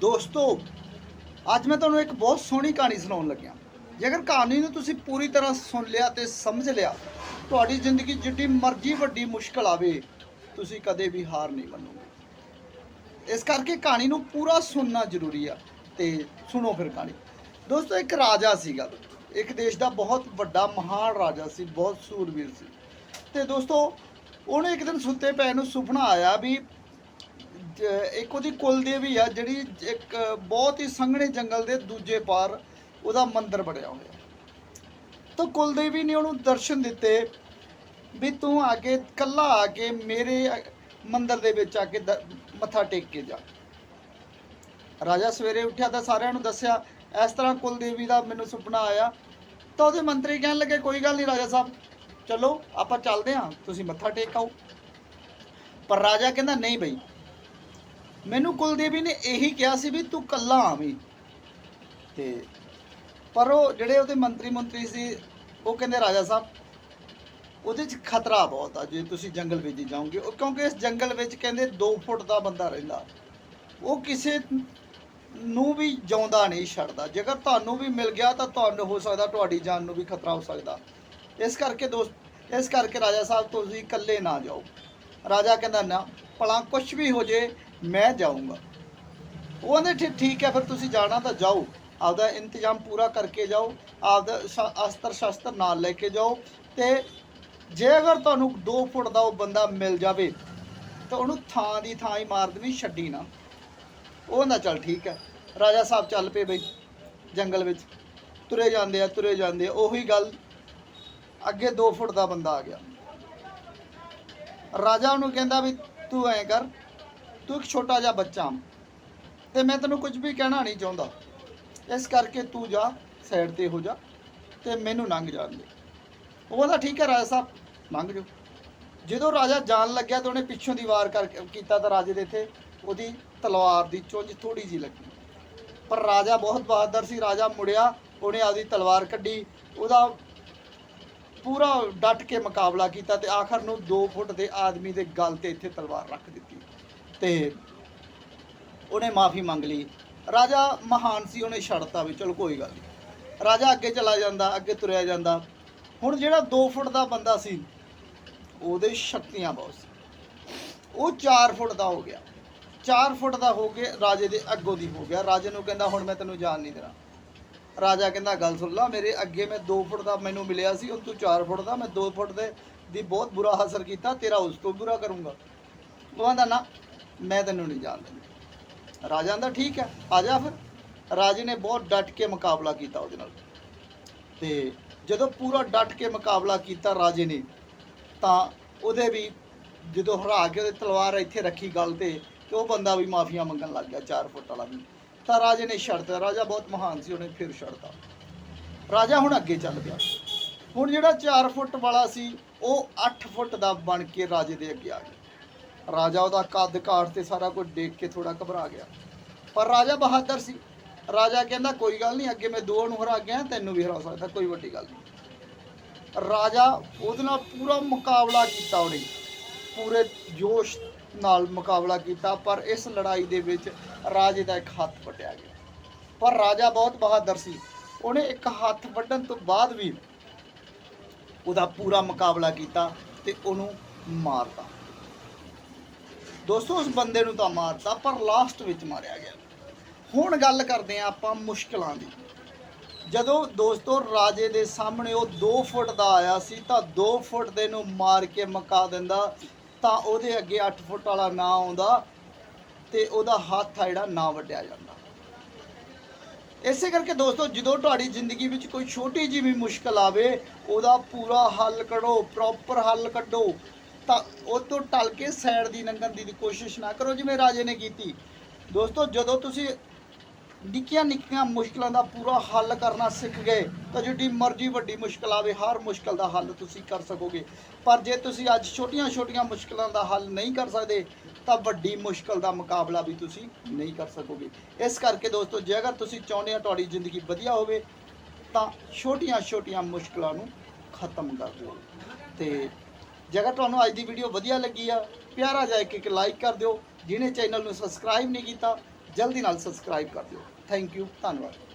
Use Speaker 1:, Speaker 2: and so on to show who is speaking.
Speaker 1: ਦੋਸਤੋ, ਅੱਜ ਮੈਂ ਤੁਹਾਨੂੰ ਇੱਕ ਬਹੁਤ ਸੋਹਣੀ ਕਹਾਣੀ ਸੁਣਾਉਣ ਲੱਗਿਆ। ਜੇਕਰ ਕਹਾਣੀ ਨੂੰ ਤੁਸੀਂ ਪੂਰੀ ਤਰ੍ਹਾਂ ਸੁਣ ਲਿਆ ਤੇ ਸਮਝ ਲਿਆ, ਤੁਹਾਡੀ ਜ਼ਿੰਦਗੀ ਜਿੱਡੀ ਮਰਜ਼ੀ ਵੱਡੀ ਮੁਸ਼ਕਲ ਆਵੇ, ਤੁਸੀਂ ਕਦੇ ਵੀ ਹਾਰ ਨਹੀਂ ਮੰਨੋਗੇ। ਇਸ ਕਰਕੇ ਕਹਾਣੀ ਨੂੰ ਪੂਰਾ ਸੁਣਨਾ ਜ਼ਰੂਰੀ ਆ ਤੇ ਸੁਣੋ ਫਿਰ ਕਹਾਣੀ। ਦੋਸਤੋ, ਇੱਕ ਰਾਜਾ ਸੀਗਾ। ਇੱਕ ਦੇਸ਼ ਦਾ ਬਹੁਤ ਵੱਡਾ, ਮਹਾਨ ਰਾਜਾ ਸੀ, ਬਹੁਤ ਸੂਰਬੀਰ ਸੀ। ਤੇ ਦੋਸਤੋ, ਉਹਨੇ ਇੱਕ ਦਿਨ ਸੁੱਤੇ ਪਏ ਨੂੰ ਸੁਪਨਾ ਆਇਆ ਵੀ ਇੱਕ ਉਹਦੀ ਕੁਲ ਦੇਵੀ ਆ, ਜਿਹੜੀ ਇੱਕ ਬਹੁਤ ਹੀ ਸੰਘਣੇ ਜੰਗਲ ਦੇ ਦੂਜੇ ਪਾਰ ਉਹਦਾ ਮੰਦਿਰ ਬਣਿਆ ਹੋਇਆ। ਤਾਂ ਕੁਲ ਦੇਵੀ ਨੇ ਉਹਨੂੰ ਦਰਸ਼ਨ ਦਿੱਤੇ ਵੀ ਤੂੰ ਆ ਕੇ ਕੱਲਾ ਆ ਕੇ ਮੇਰੇ ਮੰਦਿਰ ਦੇ ਵਿੱਚ ਆ ਕੇ ਦ- ਮੱਥਾ ਟੇਕ ਕੇ ਜਾ। ਰਾਜਾ ਸਵੇਰੇ ਉੱਠਿਆ ਤਾਂ ਸਾਰਿਆਂ ਨੂੰ ਦੱਸਿਆ, ਇਸ ਤਰ੍ਹਾਂ ਕੁਲ ਦੇਵੀ ਦਾ ਮੈਨੂੰ ਸੁਪਨਾ ਆਇਆ। ਤਾਂ ਉਹਦੇ ਮੰਤਰੀ ਕਹਿਣ ਲੱਗੇ, ਕੋਈ ਗੱਲ ਨਹੀਂ ਰਾਜਾ ਸਾਹਿਬ, ਚਲੋ ਆਪਾਂ ਚੱਲਦੇ ਹਾਂ, ਤੁਸੀਂ ਮੱਥਾ ਟੇਕ ਆਓ। ਪਰ ਰਾਜਾ ਕਹਿੰਦਾ, ਨਹੀਂ ਬਈ ਮੈਨੂੰ ਕੁਲਦੇਵੀ ਨੇ ਇਹੀ ਕਿਹਾ ਸੀ ਵੀ ਤੂੰ ਕੱਲਾ ਆਵੀਂ। ਤੇ ਪਰ ਉਹ ਜਿਹੜੇ ਉਹਦੇ ਮੰਤਰੀ ਮੰਤਰੀ ਸੀ, ਉਹ ਕਹਿੰਦੇ ਰਾਜਾ ਸਾਹਿਬ, ਉਹਦੇ 'ਚ ਖਤਰਾ ਬਹੁਤ ਆ, ਜੇ ਤੁਸੀਂ ਜੰਗਲ ਵਿੱਚ ਜਾਓਗੇ। ਉਹ ਕਿਉਂਕਿ ਇਸ ਜੰਗਲ ਵਿੱਚ ਕਹਿੰਦੇ 2 ਫੁੱਟ ਦਾ ਬੰਦਾ ਰਹਿੰਦਾ। ਉਹ ਕਿਸੇ ਨੂੰ ਵੀ ਜਿਉਂਦਾ ਨਹੀਂ ਛੱਡਦਾ। ਜੇਕਰ ਤੁਹਾਨੂੰ ਵੀ ਮਿਲ ਗਿਆ ਤਾਂ ਤੁਹਾਨੂੰ ਹੋ ਸਕਦਾ, ਤੁਹਾਡੀ ਜਾਨ ਨੂੰ ਵੀ ਖਤਰਾ ਹੋ ਸਕਦਾ। ਇਸ ਕਰਕੇ ਦੋਸਤ, ਇਸ ਕਰਕੇ ਰਾਜਾ ਸਾਹਿਬ, ਤੁਸੀਂ ਇਕੱਲੇ ਨਾ ਜਾਓ। ਰਾਜਾ ਕਹਿੰਦਾ, ਨਾ, ਭਲਾ ਕੁਝ ਵੀ ਹੋ ਜੇ ਮੈਂ ਜਾਊਂਗਾ। ਉਹ ਕਹਿੰਦੇ, "ਠੀ- ਠੀਕ ਹੈ, ਫਿਰ ਤੁਸੀਂ ਜਾਣਾ ਤਾਂ ਜਾਓ। ਆਪਦਾ ਇੰਤਜ਼ਾਮ ਪੂਰਾ ਕਰਕੇ ਜਾਓ। ਆਪਦਾ ਸ਼- ਅਸਤਰ ਸ਼ਸਤਰ ਨਾਲ ਲੈ ਕੇ ਜਾਓ। ਤੇ ਜੇ ਅਗਰ ਤੁਹਾਨੂੰ 2 ਫੁੱਟ ਦਾ ਉਹ ਬੰਦਾ ਮਿਲ ਜਾਵੇ, ਤਾਂ ਉਹਨੂੰ ਥਾਂ ਦੀ ਥਾਂ ਹੀ ਮਾਰ ਦੇਣੀ, ਛੱਡੀ ਨਾ। ਉਹ ਨਾ ਚੱਲ ਠੀਕ ਹੈ। ਰਾਜਾ ਸਾਹਿਬ ਚੱਲ ਪਏ ਬਈ, ਜੰਗਲ ਵਿੱਚ। ਤੁਰੇ ਜਾਂਦੇ ਆ, ਤੁਰੇ ਜਾਂਦੇ ਆ। ਉਹੀ ਗੱਲ, ਅੱਗੇ 2 ਫੁੱਟ ਦਾ ਬੰਦਾ ਆ ਗਿਆ। ਰਾਜਾ ਉਹਨੂੰ ਕਹਿੰਦਾ ਵੀ, ਤੂੰ ਐਂ ਕਰ ਤੂੰ ਇੱਕ ਛੋਟਾ ਜਿਹਾ ਬੱਚਾ ਆਂ। ਤੇ ਮੈਂ ਤੈਨੂੰ ਕੁਝ ਵੀ ਕਹਿਣਾ ਨਹੀਂ ਚਾਹੁੰਦਾ। ਇਸ ਕਰਕੇ ਤੂੰ ਜਾ ਸਾਈਡ ਤੇ ਹੋ ਜਾ, ਤੇ ਮੈਨੂੰ ਲੰਘ ਜਾਣ ਦੇ ਉਹ ਕਹਿੰਦਾ ਠੀਕ ਹੈ ਰਾਜਾ ਸਾਹਿਬ, ਲੰਘ ਜਾਓ। ਜਦੋਂ ਰਾਜਾ ਜਾਣ ਲੱਗਿਆ ਤਾਂ ਉਹਨੇ ਪਿੱਛੋਂ ਦੀ ਵਾਰ ਕਰ ਕੀਤਾ ਤਾਂ ਰਾਜੇ ਦੇ ਇੱਥੇ, ਉਹਦੀ ਤਲਵਾਰ ਦੀ ਚੁੰਝ ਥੋੜੀ ਜੀ ਲੱਗੀ। ਪਰ ਰਾਜਾ ਬਹੁਤ ਬਹਾਦਰ ਸੀ, ਰਾਜਾ ਮੁੜਿਆ, ਉਹਨੇ ਆਪਦੀ ਤਲਵਾਰ ਕੱਢੀ, ਉਹਦਾ ਪੂਰਾ ਡਟ ਕੇ ਮੁਕਾਬਲਾ ਕੀਤਾ ਤੇ ਆਖਰ ਨੂੰ 2 ਫੁੱਟ ਦੇ ਆਦਮੀ ਦੇ ਗਲ ਤੇ ਇੱਥੇ ਤਲਵਾਰ ਰੱਖ ਦਿੱਤੀ। ਤੇ ਉਹਨੇ ਮਾਫੀ ਮੰਗ ਲਈ। ਰਾਜਾ ਮਹਾਨ ਸੀ, ਉਹਨੇ ਛੱਡਤਾ ਵੀ ਚਲੋ ਕੋਈ ਗੱਲ ਨਹੀਂ। ਰਾਜਾ ਅੱਗੇ ਚਲਾ ਜਾਂਦਾ, ਅੱਗੇ ਤੁਰਿਆ ਜਾਂਦਾ। ਹੁਣ ਜਿਹੜਾ 2 ਫੁੱਟ ਦਾ ਬੰਦਾ ਸੀ, ਉਹਦੇ ਸ਼ਕਤੀਆਂ ਬਹੁਤ ਸੀ। ਉਹ 4 ਫੁੱਟ ਦਾ ਹੋ ਗਿਆ। 4 ਫੁੱਟ ਦਾ ਹੋ ਕੇ ਰਾਜੇ ਦੇ ਅੱਗੋਂ ਦੀ ਹੋ ਗਿਆ। ਰਾਜੇ ਨੂੰ ਕਹਿੰਦਾ, ਹੁਣ ਮੈਂ ਤੈਨੂੰ ਜਾਣ ਨਹੀਂ ਦੇਣਾ। ਰਾਜਾ ਕਹਿੰਦਾ, ਗੱਲ ਸੁਣ ਲਾ, ਮੇਰੇ ਅੱਗੇ ਮੈਂ 2 ਫੁੱਟ ਦਾ ਮੈਨੂੰ ਮਿਲਿਆ ਸੀ, ਹੁਣ ਤੂੰ 4 ਫੁੱਟ ਦਾ। ਮੈਂ 2 ਫੁੱਟ ਦੇ ਦੀ ਬਹੁਤ ਬੁਰਾ ਅਸਰ ਕੀਤਾ, ਤੇਰਾ ਉਸ ਤੋਂ ਬੁਰਾ ਕਰੂੰਗਾ। ਉਹ ਕਹਿੰਦਾ, ਨਾ ਮੈਂ ਤੈਨੂੰ ਨਹੀਂ ਜਾਣ ਦੇਣਾ ਰਾਜਾ ਕਹਿੰਦਾ ਠੀਕ ਹੈ, ਆ ਜਾ ਫਿਰ। ਰਾਜੇ ਨੇ ਬਹੁਤ ਡਟ ਕੇ ਮੁਕਾਬਲਾ ਕੀਤਾ ਉਹਦੇ ਨਾਲ। ਤੇ ਜਦੋਂ ਪੂਰਾ ਡਟ ਕੇ ਮੁਕਾਬਲਾ ਕੀਤਾ ਰਾਜੇ ਨੇ, ਤਾਂ ਉਹਦੇ ਵੀ ਜਦੋਂ ਹਰਾ ਕੇ ਉਹਦੇ ਤਲਵਾਰ ਇੱਥੇ ਰੱਖੀ ਗੱਲ ਤੇ ਤੇ ਉਹ ਬੰਦਾ ਵੀ ਮਾਫੀਆਂ ਮੰਗਣ ਲੱਗ ਗਿਆ 4 ਫੁੱਟ ਵਾਲਾ ਵੀ। ਤਾਂ ਰਾਜੇ ਨੇ ਛੱਡਤਾ ਰਾਜਾ ਬਹੁਤ ਮਹਾਨ ਸੀ, ਉਹਨੇ ਫਿਰ ਛੱਡਤਾ ਰਾਜਾ ਹੁਣ ਅੱਗੇ ਚੱਲ ਪਿਆ। ਹੁਣ ਜਿਹੜਾ 4 ਫੁੱਟ ਵਾਲਾ ਸੀ, ਉਹ 8 ਫੁੱਟ ਦਾ ਬਣ ਕੇ ਰਾਜੇ ਦੇ ਅੱਗੇ ਆ ਗਿਆ। ਰਾਜਾ ਉਹਦਾ ਕੱਦ ਕਾਠ ਤੇ ਸਾਰਾ ਕੁਝ ਦੇਖ ਕੇ ਥੋੜਾ ਘਬਰਾ ਗਿਆ। ਪਰ ਰਾਜਾ ਬਹਾਦਰ ਸੀ। ਰਾਜਾ ਕਹਿੰਦਾ, ਕੋਈ ਗੱਲ ਨਹੀਂ, ਅੱਗੇ ਮੈਂ ਦੋ ਨੂੰ ਹਰਾ ਗਿਆ ਤੈਨੂੰ ਵੀ ਹਰਾ ਸਕਦਾ, ਕੋਈ ਵੱਡੀ ਗੱਲ ਨਹੀਂ। ਰਾਜਾ ਉਹਦੇ ਨਾਲ ਪੂਰਾ ਮੁਕਾਬਲਾ ਕੀਤਾ ਉਹਨੇ। ਪੂਰੇ ਜੋਸ਼ ਨਾਲ ਮੁਕਾਬਲਾ ਕੀਤਾ, ਪਰ ਇਸ ਲੜਾਈ ਦੇ ਵਿੱਚ ਰਾਜੇ ਦਾ ਇੱਕ ਹੱਥ ਵੱਢਿਆ ਗਿਆ। ਪਰ ਰਾਜਾ ਬਹੁਤ ਬਹਾਦਰ ਸੀ। ਉਹਨੇ ਇੱਕ ਹੱਥ ਵੱਢਣ ਤੋਂ ਬਾਅਦ ਵੀ ਉਹਦਾ ਪੂਰਾ ਮੁਕਾਬਲਾ ਕੀਤਾ ਤੇ ਉਹਨੂੰ ਮਾਰਤਾ। ਦੋਸਤੋ, ਉਸ ਬੰਦੇ ਨੂੰ ਤਾਂ ਮਾਰਤਾ, ਪਰ ਲਾਸਟ ਵਿੱਚ ਮਾਰਿਆ ਗਿਆ। ਹੁਣ ਗੱਲ ਕਰਦੇ ਆ ਆਪਾਂ ਮੁਸ਼ਕਲਾਂ ਦੀ। ਜਦੋਂ ਦੋਸਤੋ, ਰਾਜੇ ਦੇ ਸਾਹਮਣੇ ਉਹ 2 ਫੁੱਟ ਦਾ ਆਇਆ ਸੀ, ਤਾਂ 2 ਫੁੱਟ ਦੇ ਨੂੰ ਮਾਰ ਕੇ ਮਕਾ ਦਿੰਦਾ, ਤਾਂ ਉਹਦੇ ਅੱਗੇ 8 ਫੁੱਟ ਵਾਲਾ ਨਾ ਆਉਂਦਾ ਤੇ ਉਹਦਾ ਹੱਥ ਆ ਜਿਹੜਾ ਨਾ ਵੱਢਿਆ ਜਾਂਦਾ। ਇਸੇ ਕਰਕੇ ਦੋਸਤੋ, ਜਦੋਂ ਤੁਹਾਡੀ ਜ਼ਿੰਦਗੀ ਵਿੱਚ ਕੋਈ ਛੋਟੀ ਜਿਹੀ ਵੀ ਮੁਸ਼ਕਲ ਆਵੇ, ਉਹਦਾ ਪੂਰਾ ਹੱਲ ਕੱਢੋ ਪ੍ਰੋਪਰ ਹੱਲ ਕੱਢੋ। ਤਾਂ ਉਹ ਤੋਂ ਟਲ ਕੇ ਸਾਈਡ ਦੀ ਲੰਘਣ ਦੀ ਕੋਸ਼ਿਸ਼ ਨਾ ਕਰੋ ਜਿਵੇਂ ਰਾਜੇ ਨੇ ਕੀਤੀ। ਦੋਸਤੋ, ਜਦੋਂ ਤੁਸੀਂ ਨਿੱਕੀਆਂ ਨਿੱਕੀਆਂ ਮੁਸ਼ਕਲਾਂ ਦਾ ਪੂਰਾ ਹੱਲ ਕਰਨਾ ਸਿੱਖ ਗਏ, ਤਾਂ ਜਿੱਡੀ ਮਰਜ਼ੀ ਵੱਡੀ ਮੁਸ਼ਕਲ ਆਵੇ, ਹਰ ਮੁਸ਼ਕਲ ਦਾ ਹੱਲ ਤੁਸੀਂ ਕਰ ਸਕੋਗੇ। ਪਰ ਜੇ ਤੁਸੀਂ ਅੱਜ ਛੋਟੀਆਂ-ਛੋਟੀਆਂ ਮੁਸ਼ਕਲਾਂ ਦਾ ਹੱਲ ਨਹੀਂ ਕਰ ਸਕਦੇ, ਤਾਂ ਵੱਡੀ ਮੁਸ਼ਕਲ ਦਾ ਮੁਕਾਬਲਾ ਵੀ ਤੁਸੀਂ ਨਹੀਂ ਕਰ ਸਕੋਗੇ। ਇਸ ਕਰਕੇ ਦੋਸਤੋ ਜੇ ਅਗਰ ਤੁਸੀਂ ਚਾਹੁੰਦੇ ਹੋ ਤੁਹਾਡੀ ਜ਼ਿੰਦਗੀ ਵਧੀਆ ਹੋਵੇ, ਤਾਂ ਛੋਟੀਆਂ-ਛੋਟੀਆਂ ਮੁਸ਼ਕਲਾਂ ਨੂੰ ਖਤਮ ਕਰ ਦਿਓ। ਤੇ ਜੇਕਰ ਤੁਹਾਨੂੰ ਅੱਜ ਦੀ ਵੀਡੀਓ ਵਧੀਆ ਲੱਗੀ ਆ, ਪਿਆਰਾ ਜਿਹਾ ਇੱਕ ਇੱਕ ਲਾਈਕ ਕਰ ਦਿਓ, ਜਿਹਨੇ ਚੈਨਲ ਨੂੰ ਸਬਸਕ੍ਰਾਈਬ ਨਹੀਂ ਕੀਤਾ, ਜਲਦੀ ਨਾਲ ਸਬਸਕ੍ਰਾਈਬ ਕਰ ਦਿਓ। ਥੈਂਕ ਯੂ ਧੰਨਵਾਦ।